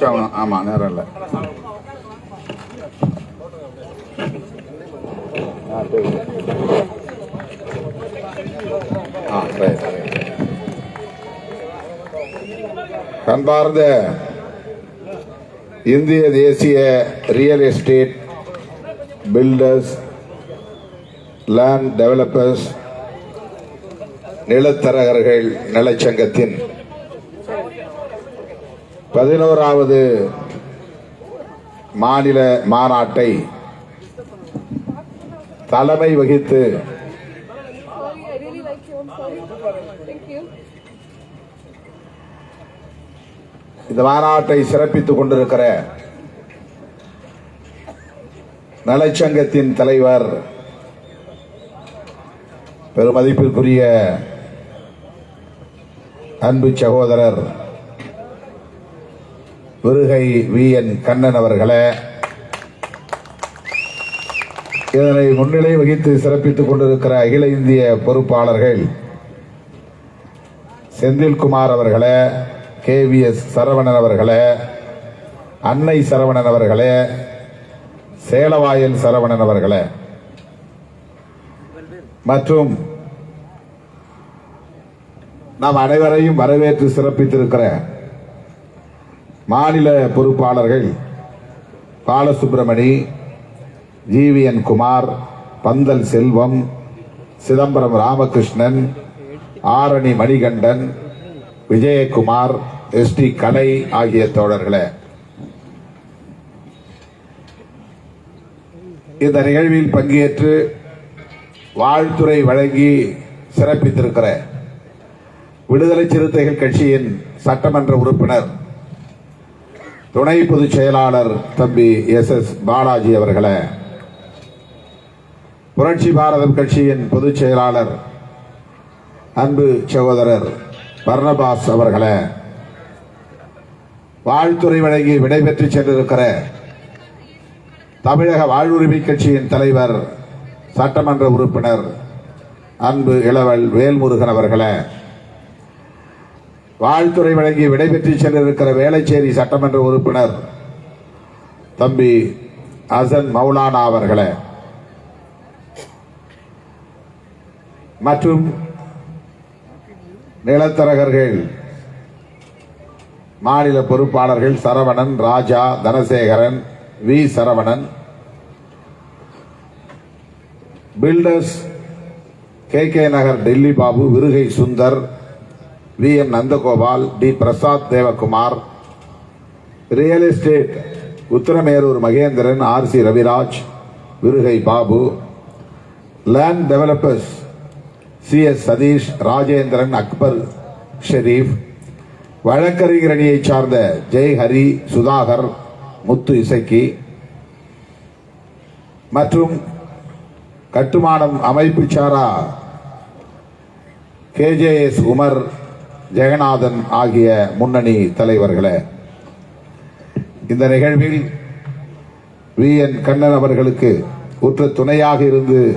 ஆகணும் ஆமாம் நேரம் இல்லை. ஆ ரைட் இந்திய தேசிய real estate builders land developers நிலத்தரகர்கள் நலச்சங்கத்தின் பதினோராவது மாநில மாநாட்டை தலைமை வகித்து இந்த மாநாட்டை சிறப்பித்துக் கொண்டிருக்கிற நலச்சங்கத்தின் தலைவர் பெருமதிப்பிற்குரிய அன்பு சகோதரர் விருகை வி. என். கண்ணன் அவர்களே இதனை முன்னிலை வகித்து சிறப்பித்துக் கொண்டிருக்கிற அகில இந்திய பொறுப்பாளர்கள் செந்தில்குமார் அவர்களே கே. வி. எஸ். சரவணன் அவர்களே அன்னை சரவணன் அவர்களே சேலவாயல் சரவணன் அவர்களே மற்றும் நாம் அனைவரையும் வரவேற்று சிறப்பித்திருக்கிற மாநில பொறுப்பாளர்கள் Balasubramani GVN Kumar Pandal Selvam Chidambaram Ramakrishnan Arani Manikandan Vijayakumar S. T. Kalai ஆகிய தோழர்களே. இந்த நிகழ்வில் பங்கேற்று வாழ்த்துறை வழங்கி சிறப்பித்திருக்கிற விடுதலை சிறுத்தைகள் கட்சியின் சட்டமன்ற உறுப்பினர் துணை பொதுச் செயலாளர் தம்பி எஸ் எஸ் பாலாஜி அவர்களை புரட்சி பாரதம் கட்சியின் பொதுச் செயலாளர் அன்பு சகோதரர் பர்ணபாஸ் அவர்களை வாழ்த்துறை வழங்கி விடைபெற்று சென்றிருக்கிற தமிழக வாழ்வுரிமை கட்சியின் தலைவர் சட்டமன்ற உறுப்பினர் அன்பு இளவல் வேல்முருகன் அவர்களை வாழ்த்துறை வழங்கி விடைபெற்று சென்றிருக்கிற வேலைச்சேரி சட்டமன்ற உறுப்பினர் தம்பி அசன் மௌலானா அவர்களே. மற்றும் நிலத்தரகர்கள் மாநில பொறுப்பாளர்கள் Saravanan Raja Dhanasekaran V. Saravanan builders K. K. Nagar Delhi Babu Virugai Sundar V. M Nandagopal T. Prasad Devakumar real estate Uthiramerur Mahendran R. C. Raviraj Virugai Babu land developers C. S. Sathish Rajendran Akbar Sharif வழக்கறிஞர் அணியைச் சார்ந்த ஜெய் ஹரி சுதாகர் முத்து இசக்கி மற்றும் கட்டுமானம் அமைப்பு சாரா KJS Umar Jeganathan ஆகிய முன்னணி தலைவர்களே இந்த நிகழ்வில் வி. என். கண்ணன் அவர்களுக்கு உற்ற துணையாக இருந்து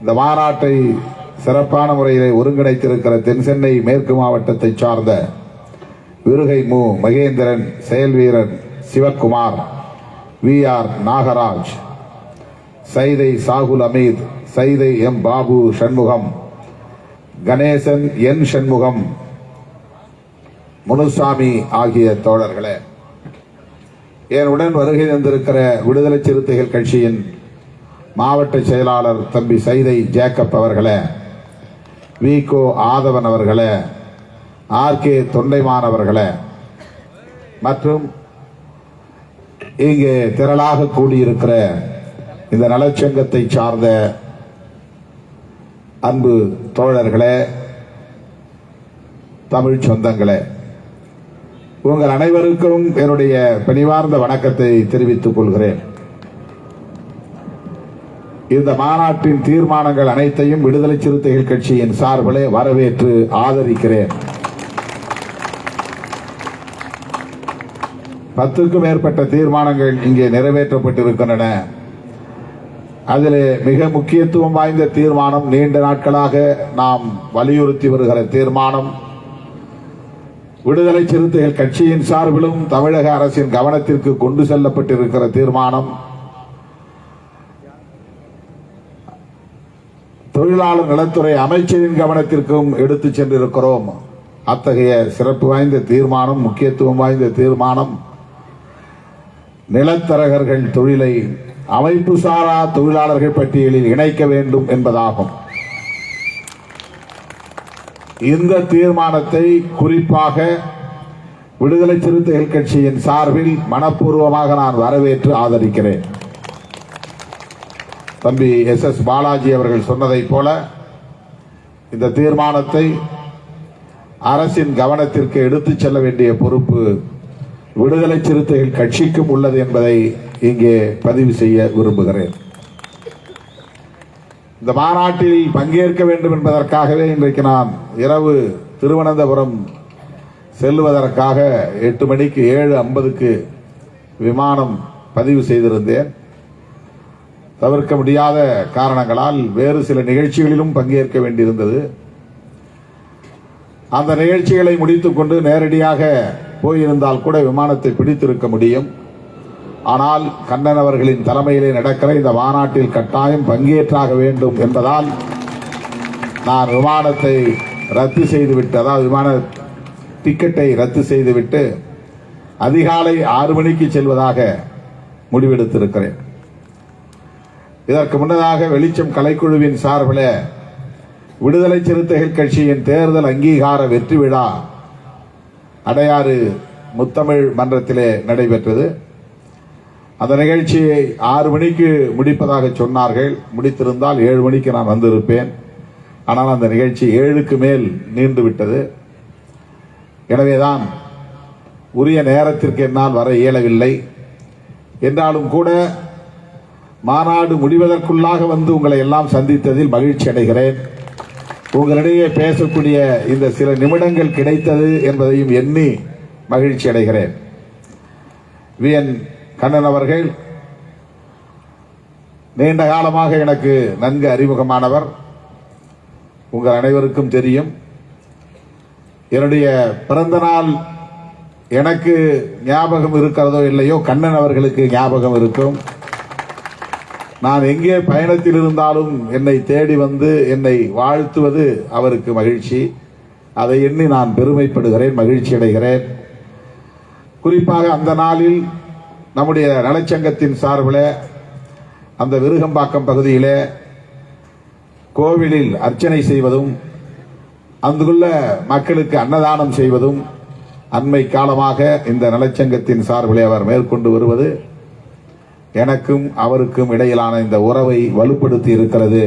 இந்த மாநாட்டை சிறப்பான முறையில் ஒருங்கிணைத்திருக்கிற தென்சென்னை மேற்கு மாவட்டத்தை சார்ந்த விருகை மு. மகேந்திரன் செயல் வீரன் Sivakumar V. R. Nagaraj Saidai Sahul Ameeth Saidai M. Babu Shanmugam Ganesan N Shanmugam. Munusamy ஆகிய தோழர்களே என்னுடன் வருகை தந்திருக்கிற விடுதலை சிறுத்தைகள் கட்சியின் மாவட்ட செயலாளர் தம்பி சைதை ஜேக்கப் அவர்களே வி. கோ. ஆதவன் அவர்களே ஆர். கே. தொண்டைமான் அவர்களே மற்றும் இங்கே திரளாக கூடியிருக்கிற இந்த நலச்சங்கத்தை சார்ந்த அன்பு தோழர்களே தமிழ் சொந்தங்களே உங்கள் அனைவருக்கும் என்னுடைய பணிவார்ந்த வணக்கத்தை தெரிவித்துக் கொள்கிறேன். இந்த மாநாட்டின் தீர்மானங்கள் அனைத்தையும் விடுதலை சிறுத்தைகள் கட்சியின் சார்பிலே வரவேற்று ஆதரிக்கிறேன். பத்துக்கும் மேற்பட்ட தீர்மானங்கள் இங்கே நிறைவேற்றப்பட்டிருக்கின்றன. அதிலே மிக முக்கியத்துவம் வாய்ந்த தீர்மானம் நீண்ட நாட்களாக நாம் வலியுறுத்தி வருகிற தீர்மானம். விடுதலை சிறுத்தைகள் கட்சியின் சார்பிலும் தமிழக அரசின் கவனத்திற்கு கொண்டு செல்லப்பட்டிருக்கிற தீர்மானம். தொழிலாளர் நலத்துறை அமைச்சரின் கவனத்திற்கும் எடுத்துச் சென்றிருக்கிறோம். அத்தகைய சிறப்பு வாய்ந்த தீர்மானம் முக்கியத்துவம் வாய்ந்த தீர்மானம். நிலத்தரகர்கள் தொழிலை அமைப்பு சாரா தொழிலாளர்கள் பட்டியலில் இணைக்க வேண்டும் என்பதாகும். இந்த தீர்மானத்தை குறிப்பாக விடுதலை சிறுத்தைகள் கட்சியின் சார்பில் மனப்பூர்வமாக நான் வரவேற்று ஆதரிக்கிறேன். தம்பி எஸ் எஸ் பாலாஜி அவர்கள் சொன்னதைப் போல இந்த தீர்மானத்தை அரசின் கவனத்திற்கு எடுத்துச் செல்ல வேண்டிய பொறுப்பு விடுதலை சிறுத்தைகள் கட்சிக்கும் உள்ளது என்பதை இங்கே பதிவு செய்ய விரும்புகிறேன். இந்த மாநாட்டில் பங்கேற்க வேண்டும் என்பதற்காகவே இன்றைக்கு நான் இரவு திருவனந்தபுரம் செல்வதற்காக எட்டு மணிக்கு ஏழு ஐம்பதுக்கு விமானம் பதிவு செய்திருந்தேன். தவிர்க்க முடியாத காரணங்களால் வேறு சில நிகழ்ச்சிகளிலும் பங்கேற்க வேண்டியிருந்தது. அந்த நிகழ்ச்சிகளை முடித்துக்கொண்டு நேரடியாக போயிருந்தால் கூட விமானத்தை பிடித்திருக்க முடியும். ஆனால் கண்ணன் அவர்களின் தலைமையிலே நடக்கிற இந்த மாநாட்டில் கட்டாயம் பங்கேற்றாக வேண்டும் என்பதால் நான் விமானத்தை ரத்து செய்துவிட்டு அதாவது விமான டிக்கெட்டை ரத்து செய்துவிட்டு அதிகாலை ஆறு மணிக்கு செல்வதாக முடிவெடுத்திருக்கிறேன். இதற்கு முன்னதாக வெளிச்சம் கலைக்குழுவின் சார்பில் விடுதலை சிறுத்தைகள் கட்சியின் தேர்தல் அங்கீகார வெற்றி விழா அடையாறு முத்தமிழ் மன்றத்திலே நடைபெற்றது. அந்த நிகழ்ச்சியை ஆறு மணிக்கு முடிப்பதாக சொன்னார்கள். முடித்திருந்தால் ஏழு மணிக்கு நான் வந்திருப்பேன். ஆனால் அந்த நிகழ்ச்சி ஏழுக்கு மேல் நீண்டு விட்டது. எனவேதான் உரிய நேரத்திற்கு என்னால் வர இயலவில்லை. என்றாலும் கூட மாநாடு முடிவதற்குள்ளாக வந்து உங்களை எல்லாம் சந்தித்ததில் மகிழ்ச்சி அடைகிறேன். உங்களிடையே பேசக்கூடிய இந்த சில நிமிடங்கள் கிடைத்தது என்பதையும் எண்ணி மகிழ்ச்சி அடைகிறேன். வி. என். கண்ணன் அவர்கள் நீண்ட காலமாக எனக்கு நன்கு அறிமுகமானவர். உங்கள் அனைவருக்கும் தெரியும். என்னுடைய பிறந்த நாள் எனக்கு ஞாபகம் இருக்கிறதோ இல்லையோ கண்ணன் அவர்களுக்கு ஞாபகம் இருக்கும். நான் எங்கே பயணத்தில் இருந்தாலும் என்னை தேடி வந்து என்னை வாழ்த்துவது அவருக்கு மகிழ்ச்சி. அதை எண்ணி நான் பெருமைப்படுகிறேன் மகிழ்ச்சி அடைகிறேன். குறிப்பாக அந்த நாளில் நம்முடைய நலச்சங்கத்தின் சார்பில் அந்த விருகம்பாக்கம் பகுதியில் கோவிலில் அர்ச்சனை செய்வதும் அங்குள்ள மக்களுக்கு அன்னதானம் செய்வதும் அண்மை காலமாக இந்த நலச்சங்கத்தின் சார்பிலே அவர் மேற்கொண்டு வருவது. எனக்கும் அவருக்கும் இடையிலான இந்த உறவை வலுப்படுத்தி இருக்கிறது.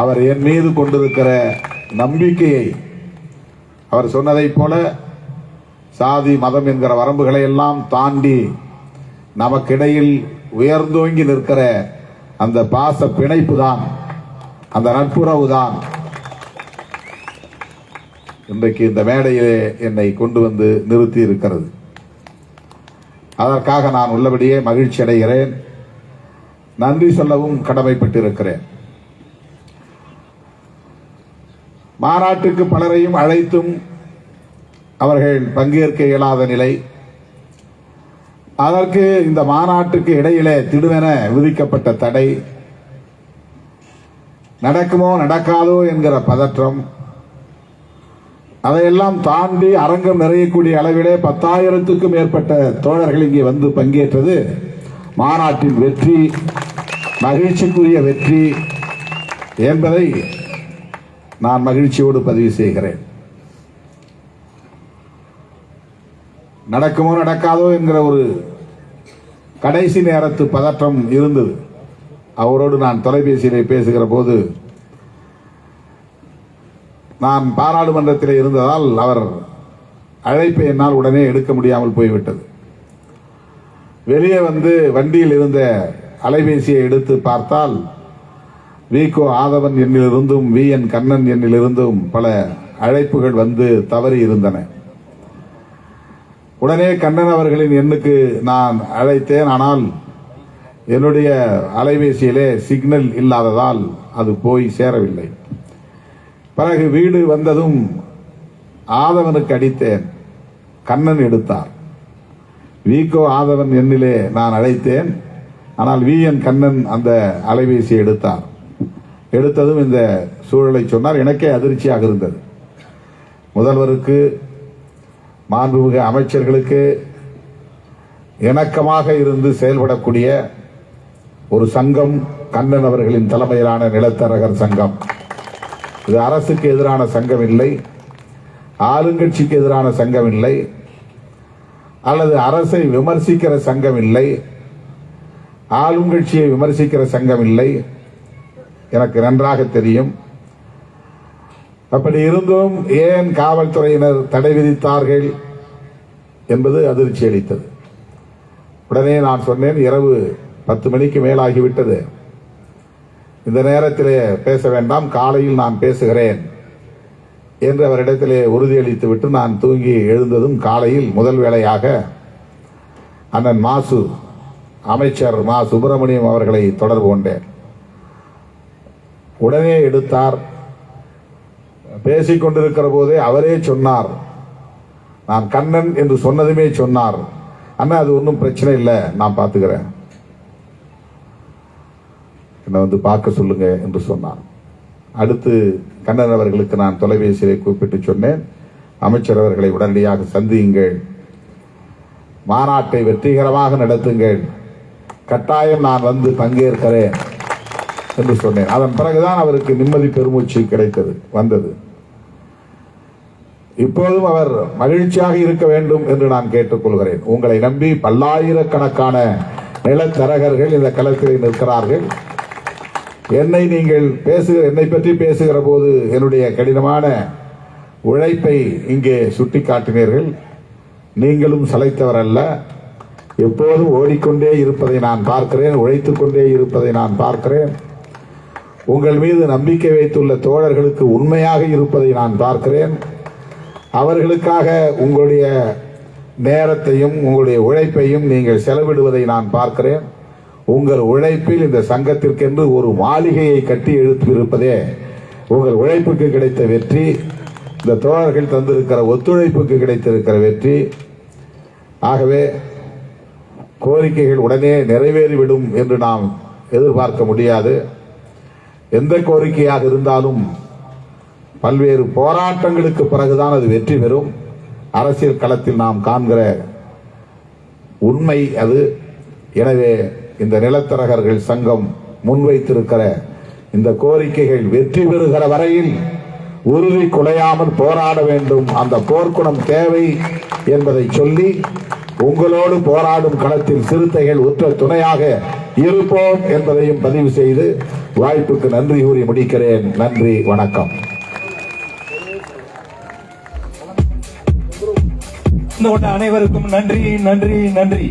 அவர் என் மீது கொண்டிருக்கிற நம்பிக்கையை அவர் சொன்னதைப் போல சாதி மதம் என்கிற வரம்புகளை எல்லாம் தாண்டி நமக்கிடையில் உயர்ந்தோங்கி நிற்கிற அந்த பாச பிணைப்பு தான் அந்த நட்புறவு தான். இன்றைக்கு இந்த மேடையிலே என்னை கொண்டு வந்து நிறுத்தி இருக்கிறது. அதற்காக நான் உள்ளபடியே மகிழ்ச்சி அடைகிறேன். நன்றி சொல்லவும் கடமைப்பட்டிருக்கிறேன். மாநாட்டுக்கு பலரையும் அழைத்தும் அவர்கள் பங்கேற்க இயலாத நிலை. அதற்கு இந்த மாநாட்டுக்கு இடையிலே திடுவென விதிக்கப்பட்ட தடை. நடக்குமோ நடக்காதோ என்கிற பதற்றம். அதையெல்லாம் தாண்டி அரங்கம் நிறையக்கூடிய அளவிலே பத்தாயிரத்துக்கும் மேற்பட்ட தோழர்கள் இங்கே வந்து பங்கேற்றது. மாநாட்டின் வெற்றி மகிழ்ச்சிக்குரிய வெற்றி என்பதை நான் மகிழ்ச்சியோடு பதிவு செய்கிறேன். நடக்குமோ நடக்காதோ என்கிற ஒரு கடைசி நேரத்து பதற்றம் இருந்தது. அவரோடு நான் தொலைபேசியிலே பேசுகிற போது நான் பாராளுமன்றத்தில் இருந்ததால் அவர் அழைப்பை என்னால் உடனே எடுக்க முடியாமல் போய்விட்டது. வெளியே வந்து வண்டியில் இருந்த அலைபேசியை எடுத்து பார்த்தால் விகோ ஆதவன் எண்ணிலிருந்தும் வி. என். கண்ணன் எண்ணிலிருந்தும் பல அழைப்புகள் வந்து தவறி இருந்தன. உடனே கண்ணன் அவர்களின் எண்ணுக்கு நான் அழைத்தேன். ஆனால் என்னுடைய அலைபேசியிலே சிக்னல் இல்லாததால் அது போய் சேரவில்லை. பிறகு வீடு வந்ததும் ஆதவனுக்கு அடித்தேன். கண்ணன் எடுத்தார். விகோ ஆதவன் எண்ணிலே நான் அழைத்தேன். ஆனால் வி என் கண்ணன் அந்த அலைபேசியை எடுத்தார். எடுத்ததும் இந்த சூழலை சொன்னார். எனக்கே அதிர்ச்சியாக இருந்தது. முதல்வருக்கு மாண்புமிகு அமைச்சர்களுக்கு இணக்கமாக இருந்து செயல்படக்கூடிய ஒரு சங்கம் கண்ணன் அவர்களின் தலைமையிலான நிலத்தரகர் சங்கம். இது அரசுக்கு எதிரான சங்கம் இல்லை. ஆளுங்கட்சிக்கு எதிரான சங்கம் இல்லை. அல்லது அரசை விமர்சிக்கிற சங்கம் இல்லை. ஆளுங்கட்சியை விமர்சிக்கிற சங்கம் இல்லை. எனக்கு நன்றாக தெரியும். அப்படி இருந்தும் ஏன் காவல்துறையினர் தடை விதித்தார்கள் என்பது அதிர்ச்சி அளித்தது. உடனே நான் சொன்னேன் இரவு பத்து மணிக்கு மேலாகிவிட்டது. இந்த நேரத்திலே பேச வேண்டாம் காலையில் நான் பேசுகிறேன் என்று அவரிடத்திலே உறுதியளித்துவிட்டு நான் தூங்கி எழுந்ததும் காலையில் முதல் வேளையாக அண்ணன் மாசு அமைச்சர் மா சுப்பிரமணியம் அவர்களை தொடர்பு கொண்டேன். உடனே எடுத்தார். பேசிக்கொண்டிருக்கிற போதே அவரே சொன்னார். நான் கண்ணன் என்று சொன்னதுமே சொன்னார். அண்ணா அது ஒன்றும் பிரச்சனை இல்லை நான் பார்த்துக்கிறேன். என்னை வந்து பார்க்க சொல்லுங்க என்று சொன்னார் அடுத்து கண்ணன் அவர்களுக்கு நான் தொலைபேசியை கூப்பிட்டு சொன்னேன். அமைச்சர் அவர்களை உடனடியாக சந்தியுங்கள். மாநாட்டை வெற்றிகரமாக நடத்துங்கள். கட்டாயம் நான் வந்து பங்கேற்கிறேன் என்று சொன்னேன். அதன் பிறகுதான் அவருக்கு நிம்மதி பெருமூச்சு கிடைத்தது வந்தது. இப்போதும் அவர் மகிழ்ச்சியாக இருக்க வேண்டும் என்று நான் கேட்டுக்கொள்கிறேன். உங்களை நம்பி பல்லாயிரக்கணக்கான நிலத்தரகர்கள் இந்த களத்தில் நிற்கிறார்கள். என்னை நீங்கள் பேசுகிற என்னை பற்றி பேசுகிற போது என்னுடைய கடினமான உழைப்பை இங்கே சுட்டிக்காட்டினீர்கள். நீங்களும் சளைத்தவர் அல்ல. எப்போதும் ஓடிக்கொண்டே இருப்பதை நான் பார்க்கிறேன் உழைத்துக் கொண்டே இருப்பதை நான் பார்க்கிறேன். உங்கள் மீது நம்பிக்கை வைத்துள்ள தோழர்களுக்கு உண்மையாக இருப்பதை நான் பார்க்கிறேன். அவர்களுக்காக உங்களுடைய நேரத்தையும் உங்களுடைய உழைப்பையும் நீங்கள் செலவிடுவதை நான் பார்க்கிறேன். உங்கள் உழைப்பில் இந்த சங்கத்திற்கென்று ஒரு மாளிகையை கட்டி எழுப்பியிருப்பதே உங்கள் உழைப்புக்கு கிடைத்த வெற்றி இந்த தோழர்கள் தந்திருக்கிற ஒத்துழைப்புக்கு கிடைத்திருக்கிற வெற்றி. ஆகவே கோரிக்கைகள் உடனே நிறைவேறிவிடும் என்று நாம் எதிர்பார்க்க முடியாது. எந்த கோரிக்கையாக இருந்தாலும் பல்வேறு போராட்டங்களுக்கு பிறகுதான் அது வெற்றி பெறும். அரசியல் களத்தில் நாம் காண்கிற உண்மை அது. எனவே இந்த நிலத்தரகர்கள் சங்கம் முன்வைத்திருக்கிற இந்த கோரிக்கைகள் வெற்றி பெறுகிற வரையில் உறுதி குலையாமல் போராட வேண்டும். அந்த போர்க்குணம் தேவை என்பதை சொல்லி உங்களோடு போராடும் களத்தில் சிறுத்தைகள் உற்ற துணையாக இருப்போம் என்பதையும் பதிவு செய்து வாய்ப்புக்கு நன்றி கூறி முடிக்கிறேன். நன்றி வணக்கம். அனைவருக்கும் நன்றி நன்றி நன்றி.